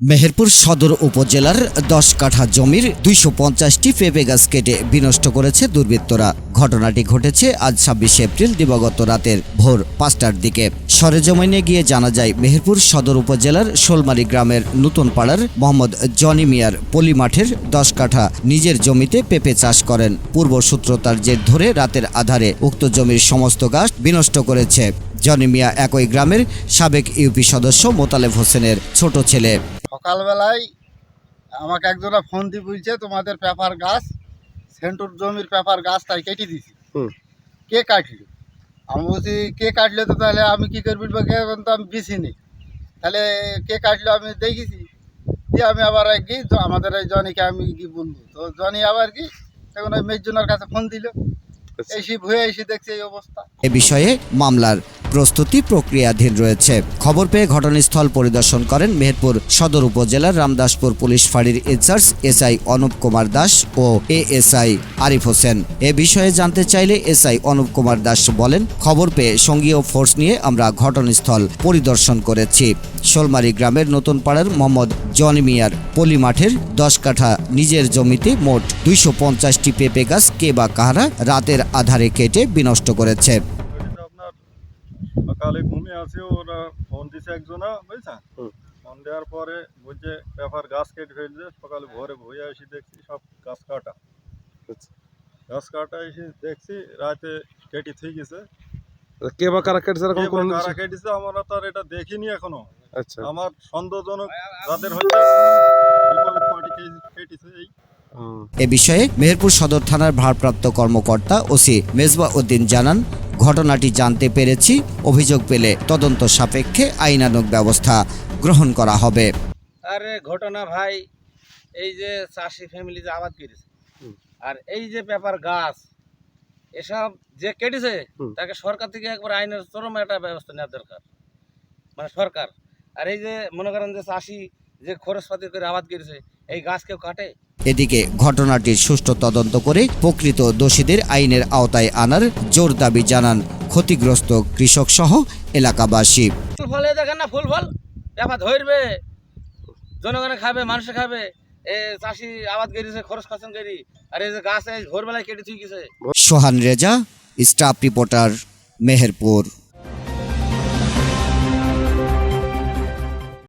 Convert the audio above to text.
মেহেরপুর সদর উপজেলার দশ কাঠা জমির দুইশো পঞ্চাশটি পেঁপে গাছ কেটে বিনষ্ট করেছে দুর্বৃত্তরা। ঘটনাটি ঘটেছে আজ ছাব্বিশে এপ্রিল দিবাগত রাতের ভোর পাঁচটার দিকে। সরেজমিনে গিয়ে জানা যায়, মেহেরপুর সদর উপজেলার শোলমারি গ্রামের নতুন পাড়ার মোহাম্মদ জনি মিয়ার পলি মাঠের দশ কাঠা নিজের জমিতে পেঁপে চাষ করেন। পূর্বসূত্রতার জের ধরে রাতের আধারে উক্ত জমির সমস্ত গাছ বিনষ্ট করেছে। জনি মিয়া একই গ্রামের সাবেক ইউপি সদস্য মোতালেব হোসেনের ছোট ছেলে। সকালবেলায় আমাকে একজনা ফোন দিয়ে বলছে তোমাদের পেপার গাছ সেন্টুর জমির পেপার গাছ তাই কেটে দিছি হুম। কে কাটলো? আমি বলছি কে কাটলে তো তাহলে আমি কি করবি? বা কে তো আমি বিছি নি তাহলে কে কাটলো আমি দেখেছি। দিয়ে আমি আবার কি আমাদের এই জনিকে আমি কি বলব? তো জনি আবার কি এখন ওই মেজজনের কাছে ফোন দিল। এসে ভুয়ে এসে দেখছি এই অবস্থা। এ বিষয়ে মামলার প্রস্তুতি প্রক্রিয়াধীন রয়েছে। খবর পেয়ে ঘটনাস্থল পরিদর্শন করেন মেহেরপুর সদর উপজেলার রামদাসপুর পুলিশ ফাঁড়ির ইনচার্জ এসআই অনুপ কুমার দাস ও এএসআই আরিফ হোসেন। এ বিষয়ে জানতে চাইলে এসআই অনুপ কুমার দাস বলেন, খবর পেয়ে সঙ্গীয় ফোর্স নিয়ে আমরা ঘটনাস্থল পরিদর্শন করেছি। শোলমারি গ্রামের নতুন পাড়ার মোহাম্মদ জনি মিয়ার পলি মাঠের দশ কাঠা নিজের জমিতে মোট দুইশো পঞ্চাশটি পেঁপে গাছ কে বা কাহারা রাতের আধারে কেটে বিনষ্ট করেছে। সকালে ঘুমে আছে ওরা ফোন দিছে একজনা বুঝছেন? ফোন দেওয়ার পরে বলছে ব্যাপার গাছ কেটে ফেলছে সকালে ভোরে ভুয়ে এসে দেখছি সব গাছ কাটা। আচ্ছা। গাছ কাটা এসে দেখছি রাতে কেটে ঠিক গেছে। কে বা কারা কেটেছে এরকম কে কোনো কারা কেটেছে আমরা তো আর এটা দেখিনি এখনও। আচ্ছা। আমার সন্দেহজনক যাদের হচ্ছে বিপরীত পার্টি কেটেছে এই। এ বিষয়ে মেহেরপুর সদর থানার ভারপ্রাপ্ত কর্মকর্তা ওসি মেজবা উদ্দিন জানান ঘটনাটি জানতে পেরেছি অভিযোগ পেলে তদন্ত সাপেক্ষে আইনানুগ ব্যবস্থা গ্রহণ করা হবে। আরে ঘটনা ভাই এই যে চাষি ফ্যামিলি যে আবাদ করেছে আর এই যে পেপার গাছ এসব যে কেটেছে তাকে সরকার থেকে একবার আইনের চরম একটা ব্যবস্থা নেওয়া দরকার। মানে সরকার আর এই যে মনে করেন যে চাষি যে খরচপাতি করে আবাদ করেছে এই গাছ কেউ কাটে? এদিকে ঘটনাটির সুষ্ঠু তদন্ত করে প্রকৃত দোষীদের আইনের আওতায় আনার জোর দাবি জানান ক্ষতিগ্রস্ত কৃষক সহ এলাকাবাসী। ফুল দেখেন না ফুল ফল? পেপার ধরবে। জনগণে খাবে মানুষে খাবে। এ চাষি আবাদ করেছে খরচ খরচন করি আর এই যে গাছ ভোরবেলায় কেটে থুই গেছে। Sohan Reza staff reporter Meherpur.